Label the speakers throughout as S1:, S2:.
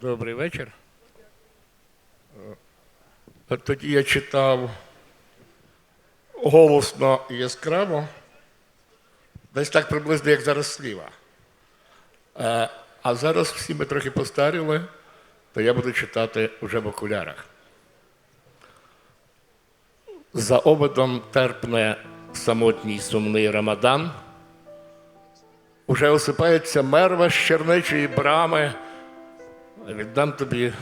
S1: Добрий вечір. Е, Тоді я читав голосно і яскраво, десь так приблизно, як зараз сліва. Е, А зараз всі ми трохи постаріли, то я буду читати вже в окулярах. За ободом терпне самотній сумний Рамадан. Уже осипається мерва з чернечої брами. Віддам тобі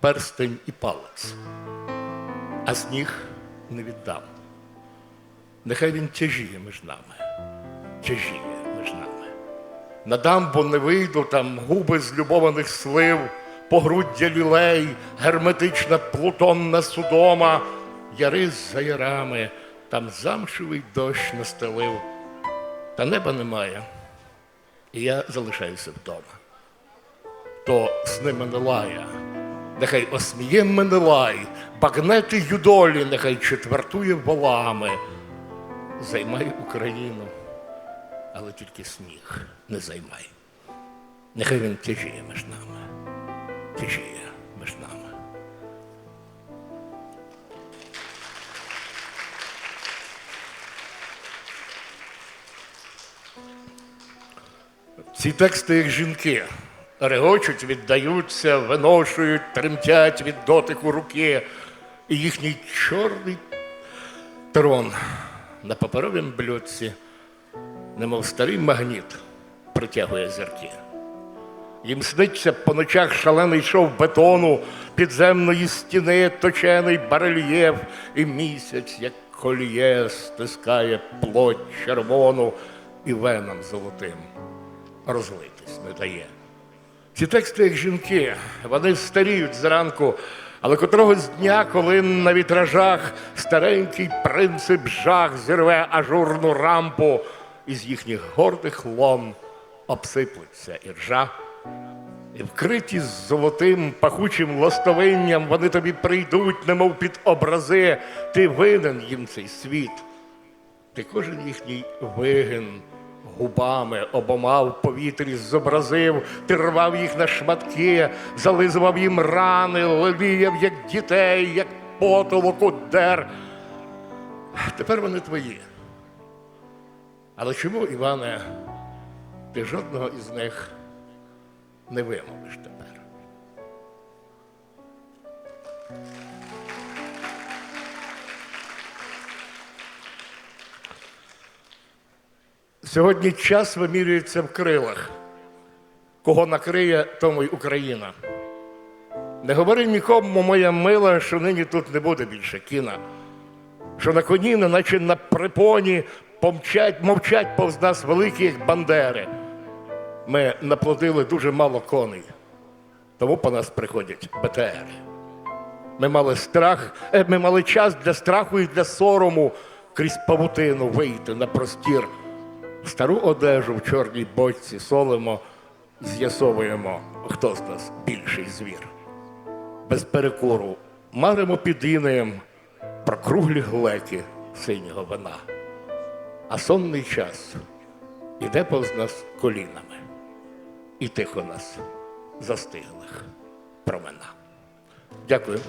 S1: перстень і палець, а сніг не віддам. Нехай він тяжіє між нами, тяжіє між нами. На дамбу не вийду, там губи злюбованих слив, погруддя лілей, герметична плутонна судома, яри за ярами, там замшевий дощ настелив, та неба немає, і я залишаюся вдома то сни Менелая. Нехай осміє Менелай, багнети юдолі, нехай четвертує волами. Займай Україну, але тільки сніг не займай. Нехай він тяжіє між нами, тяжіє між нами. Ці тексти, як жінки, регочуть, віддаються, виношують, тремтять від дотику руки, і їхній чорний трон на паперовім блюдці, немов старий магніт, притягує зірки. Їм сниться по ночах шалений шов бетону, підземної стіни, точений барельєф, і місяць, як коліє, стискає плоть червону і венам золотим розлитись не дає. Ці тексти, як жінки, вони старіють зранку, але котрогось дня, коли на вітражах старенький принцип жах зірве ажурну рампу, із їхніх гордих лон обсиплеться іржа. І вкриті з золотим пахучим ластовинням, вони тобі прийдуть, немов під образи. Ти винен їм цей світ. Ти кожен їхній вигин губами обома в повітрі зобразив, ти рвав їх на шматки, зализував їм рани, леліяв, як дітей, як потолок удер. Тепер вони твої. Але чому, Іване, ти жодного із них не вимовиш тепер? Сьогодні час вимірюється в крилах. Кого накриє, тому й Україна. Не говори нікому, моя мила, що нині тут не буде більше кіна, що на коні, неначе на припоні, помчать, мовчать повз нас великі, бандери. Ми наплодили дуже мало коней, тому по нас приходять БТРи. Ми мали страх, е, ми мали час для страху і для сорому крізь павутину вийти на простір. Стару одежу в чорній бочці солимо, з'ясовуємо, хто з нас більший звір. Без перекору маримо під інеєм про круглі глеки синього вина. А сонний час іде повз нас колінами, і тихо нас застиглих промена. Дякую.